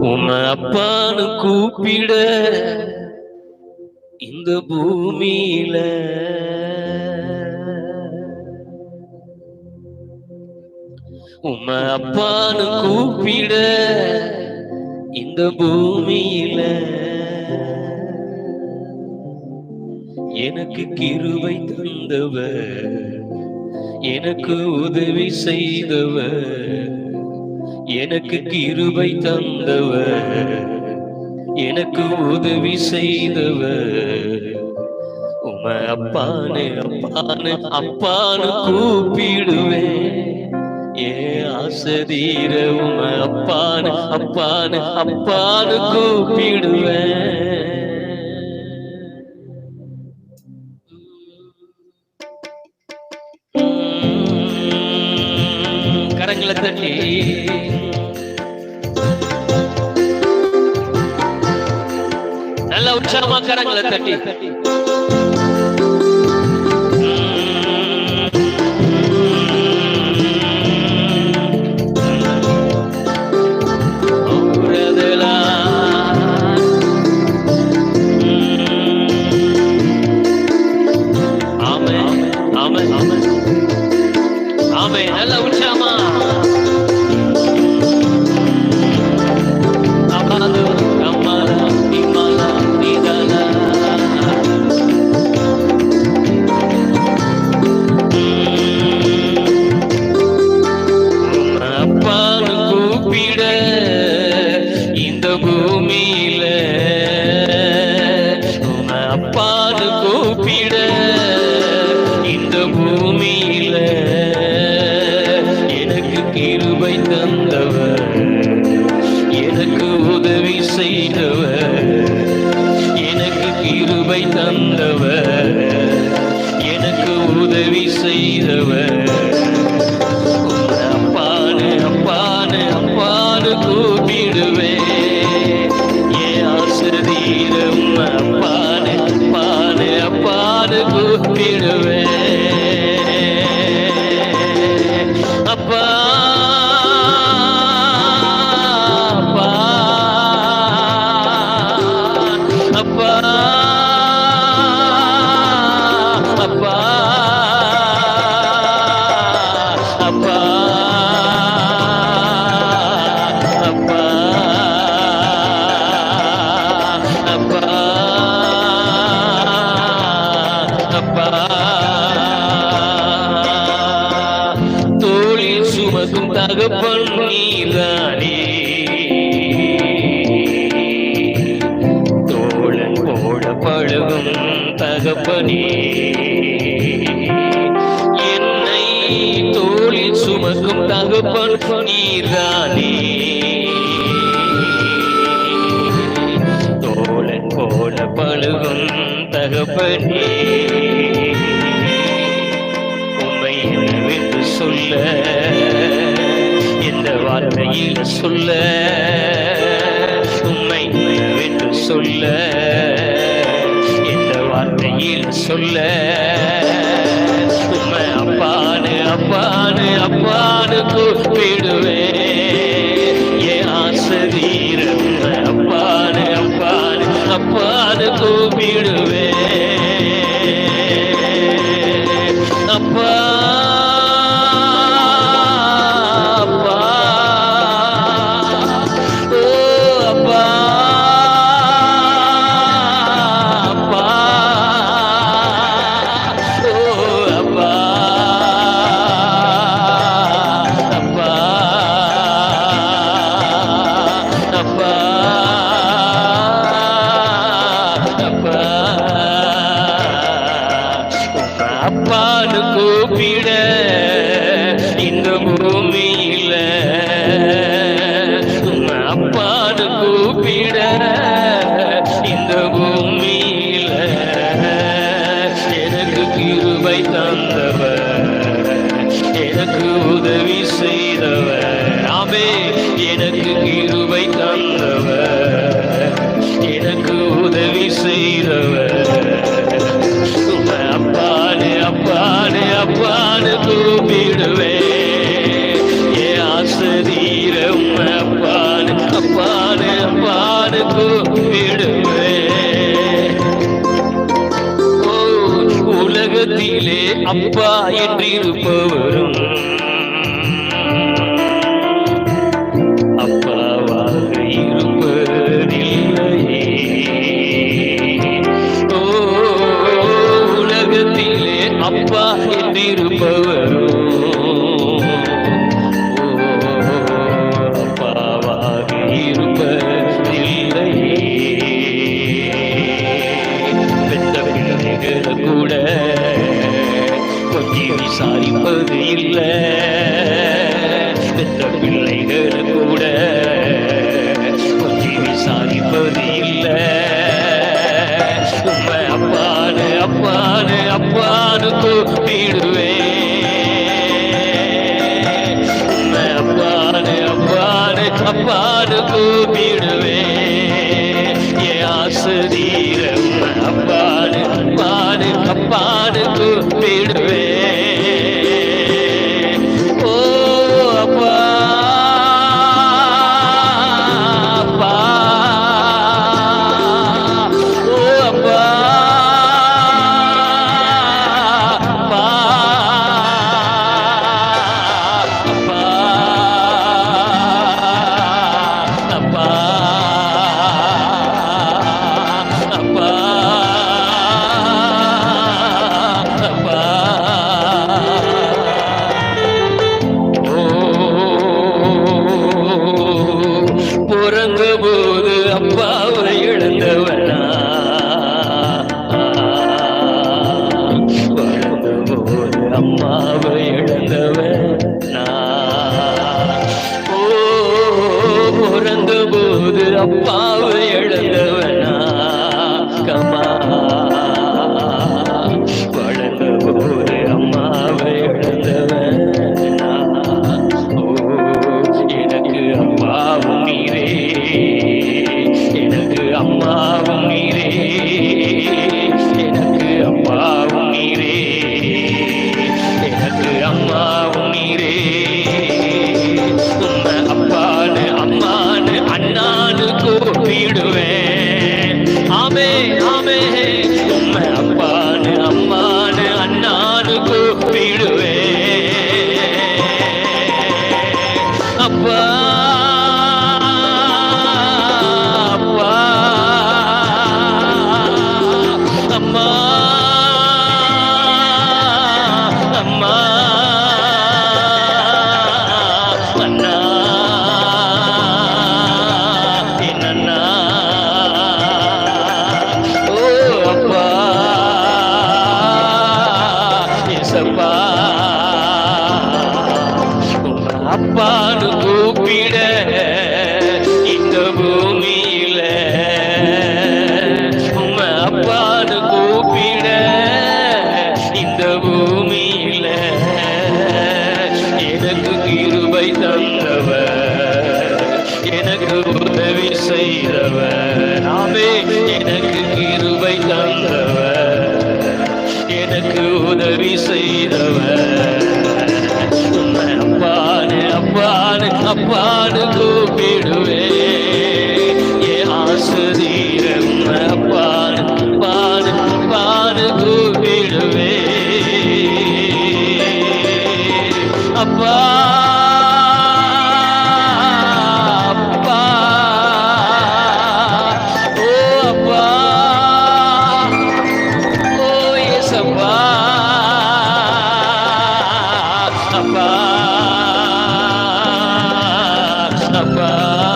உன்னை அப்பான்னு கூப்பிட இந்த பூமியில. உன்னை அப்பான்னு கூப்பிட இந்த பூமியில. எனக்கு கிருவை தந்தவர் எனக்கு உதவி செய்தவர். எனக்கு கிருபை தந்தவர். எனக்கு உதவி செய்தவர். உம அப்பானு அப்பானு அப்பானு கூப்பிடுவேன். ஏ ஆசதீர உம அப்பானு அப்பானு அப்பானு கூப்பிடுவேன். கரங்களை தட்டி. ಕ್ಷಮ ಕರಂಗಳ ತಟ್ಟಿ எனக்கு உதவி செய்தவர். தகப்பன் நீதானே தோழன் போட பழகும் தகப்பனே. என்னை தோளில் சுமக்கும் தகப்பன் நீதானே தோழன் போல பழகும் தகப்பனே. உண்மை என்னவென்று சொல்ல வார்த்தையில் சொல்ல உண்மை என்னவென்று சொல்ல எந்த வார்த்தையில் சொல்ல உண்மை அப்பானு அப்பானு அப்பானு கூப்பிடுவேன் ஏன் ஆசிரியர் அப்பானு அப்பானு அப்பானு கூப்பிடுவேன் கூப்பிட இந்த பூமியில அப்பாடு அப்பாடு கூப்பிடுவே உலகத்திலே அப்பா என்றிருப்பவரும் கூப்பிடுவேன் அப்பாடு அப்பாடு அப்பாடு கூப்பிடுவேன். ஏ ஆசிரியர் இழந்தவனா வளர்ந்த போது அம்மாவை இழந்தவன்? நான் பிறந்த போது அப்பா ഒരുപാട് കൂപ്പിടുവേ ആശ്രീരമ്മ പാട് പാട് പാട് കൂപ്പിടുവേ അപ്പാ Bye. Papa.